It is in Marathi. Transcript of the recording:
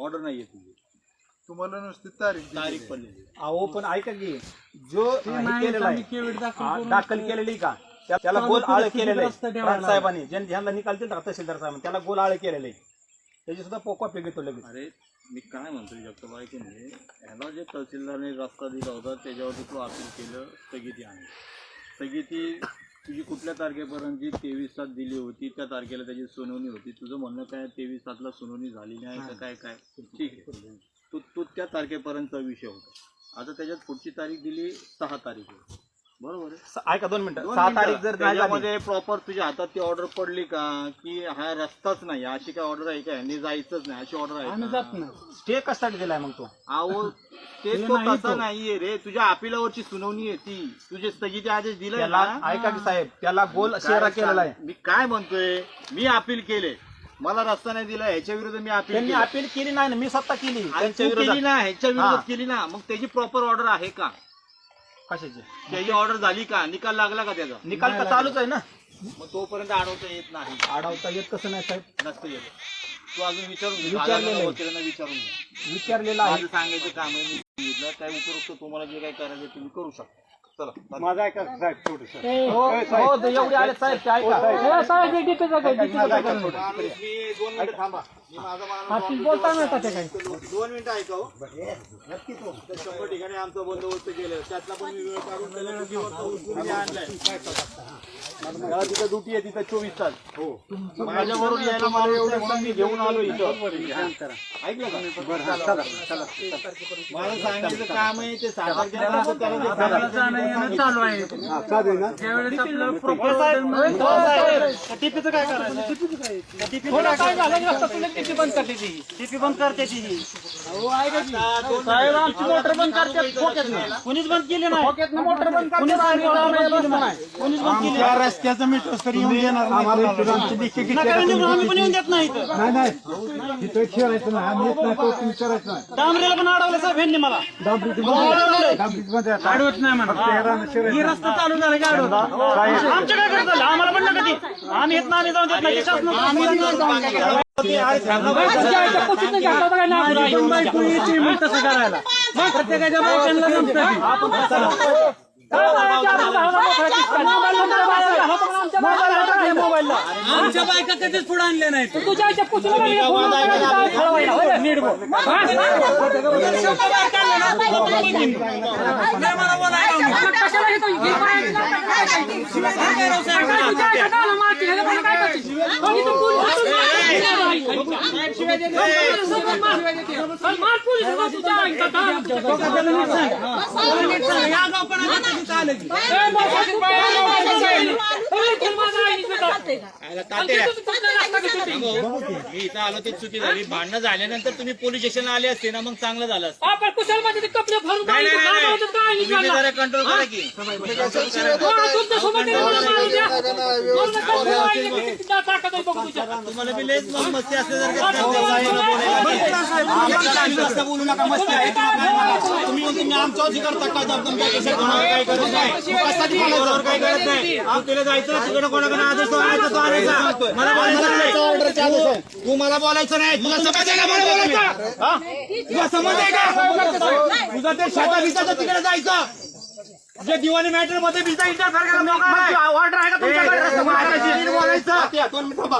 ऑर्डर नाही आहे तुझी तुम्हाला नुसती तारीख तारीख पडलेली आहे. अहो पण ऐका की जो हे केलेला आहे हा, दाखल केलेली का? त्या- त्याला गोल आळ केलेलं आहे. प्रांत साहेबांनी ज्यांनी ह्यांना निकाल दिला होता तहसीलदार साहेबांनी त्याला गोल आळ केलेलं आहे. त्याची सुद्धा कॉपी घेतो लगेच. अरे मी काय म्हणतोय जगताप ऐकून घे ह्याला जे तहसीलदारने रस्ता दिला होता त्याच्यावरती तू अपील केलं स्थगिती आहे स्थगिती तुझी कुठल्या तारखेपर्यंत जी तेवीस सात दिली होती त्या तारखेला त्याची सुनावणी होती? तुझं म्हणणं काय? तेवीस सातला सुनावणी झाली नाही का काय काय? ठीक आहे. तू तू त्या तारखेपर्यंतचा विषय होता. आता त्याच्यात पुढची तारीख दिली सहा तारीख आहे. बरोबर आहे? ऐका दोन मिनिटं. सहा. तारीख जर त्याच्यामध्ये प्रॉपर तुझ्या हातात ती ऑर्डर पडली का? की हा रस्ताच नाही अशी काय ऑर्डर आहे का? यांनी जायचंच नाही अशी ऑर्डर आहे? स्टे कशासाठी दिलाय मग तो? अहो ते तो. तसा नाहीये रे. तुझ्या अपिलावरची सुनावणी आहे ती. तुझे स्थगिती आदेश दिलाय त्याला ना? ऐका की साहेब त्याला गोल काय शेरा केलेला आहे. सांग- मी काय म्हणतोय? मी अपील केले. मला रस्ता नाही दिला ह्याच्या विरुद्ध मी अपील त्यांनी केली. अपील केली नाही ना मी स्वतः केली. आणि त्यांच्या तू केली विरोधात ना ह्याच्या हा. विरोधात केली ना मग त्याची प्रॉपर ऑर्डर आहे का? कशाची? त्याची ऑर्डर झाली का? निकाल लागला का त्याचा? निकाल का चालूच आहे ना. मग तोपर्यंत अडवता येत नाही. अडवता येत कसं नाही साहेब? नसतं येत. तू अजून विचारून घे. विचारलेलं आहे. वकिलांना विचारून घे. विचारलेला आहे. माझं सांगायचं काम आहे मी सांगितलं काय उपरोक्त तुम्हाला जे काही करायचं तुम्ही करू शकता. चला माझा ऐका साहेब थोडस हो हो एवढे आले साहेब ते ऐका. माणूस मी दोन मिनिटं थांबा माणूस दोन मिनिटं ऐका हो. नक्की तो. शंभर ठिकाणी आमचा बंदोबस्त केलं. त्यातला पण मी वेळ काढून त्याला ड्युटीवर उचलून मी आणलाय. मला तिथं ड्युटी आहे तिथं चोवीस तास. हो. माझ्याबरोबर यायला माणूस नाही म्हणून मी घेऊन आलो इथं. ऐकलं का? मला सांगायचं काम आहे ते सादर केलं त्याला चालू आहे. टीपीचं काय करायचं? टीपीचं काय झालं टीपी बंद करते ती. टीपी बंद करते ती. साहेब आमची मोटर बंद करते खोक्यातनं. कुणीच बंद केली नाही. मोटर बंद कुणीच नाही. कुणीच बंद केली नाही. रस्त्याचं मीटर तरी येऊन देणार नाही. नका येऊन देऊ, आम्ही पण येऊन देत नाही इथं. नाही नाही. तिथं खेळायचं नाही. आम्ही येत नाही तो विचारायचं नाही. डांबरेला पण अडवलं साहेब ह्यांनी मला. डांबरीमध्ये आता आडवत नाही म्हणा. फक्त हे रान शिरायचं ही रस्ता चालू झाला की अडवलं आमच्या काय करत आम्हाला पण नका ती. आम्ही येत नाही आम्ही जाऊन देत नाही. नाही. प्रत्येकाच्या बायकांना जमतं आमच्या बायका मी इथं आलो ती चुकी झाली भांडणं झाल्यानंतर तुम्ही पोलीस स्टेशनला आले असते ना मग चांगलं झालं असतं आपण कुशलमध्ये कपडे भरून नाही, नाही, नाही, नाही. काय तुम्ही जरा कंट्रोल करा की तुम्हाला बी लयच मग मस्ती असते जर का जास्त बोलू नका मस्ती आहे. तुम्ही येऊन तुम्ही आमच्यावरची करता काय दबदब काय कशा कोणावर काय करत नाही. कशासाठी बोलायचं? काही करत नाही. आपल्याला जायचं तिकडे कोणाकडे आदेश तो आणायचा, तो आणायचा. मला बोलायचं नाही. तू- तू मला बोलायचं नाही. तुला समज आहे का? मला बोलायचं. हा? तुला समज आहे का? तुझं ते शेता तिकडे जायचं. जे दिवाणी मॅटरमध्ये बिजा इंटरफेअर ऑर्डर आहे. का तुमच्याकडे बोलायचं दोन मिनिटं थांबा.